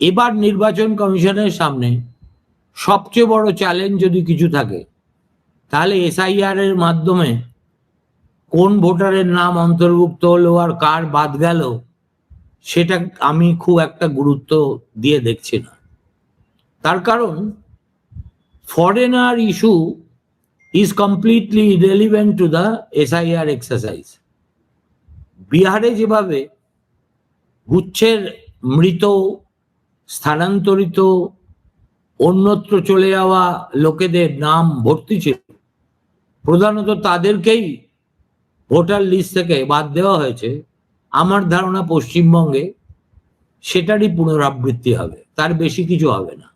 এবার নির্বাচন কমিশনের সামনে সবচেয়ে বড় চ্যালেঞ্জ যদি কিছু থাকে, তাহলে এসআইআর এর মাধ্যমে কোন ভোটারের নাম অন্তর্ভুক্ত হলো আর কার বাদ গেল, সেটা আমি খুব একটা গুরুত্ব দিয়ে দেখছি না। তার কারণ foreigner issue is completely relevant to the SIR exercise বিহারে যেভাবে গুচ্ছের মৃত, স্থানান্তরিত, অন্যত্র চলে যাওয়া লোকেদের নাম ভর্তি ছিল, প্রধানত তাদেরকেই ভোটার লিস্ট থেকে বাদ দেওয়া হয়েছে। আমার ধারণা পশ্চিমবঙ্গে সেটারই পুনরাবৃত্তি হবে, তার বেশি কিছু হবে না।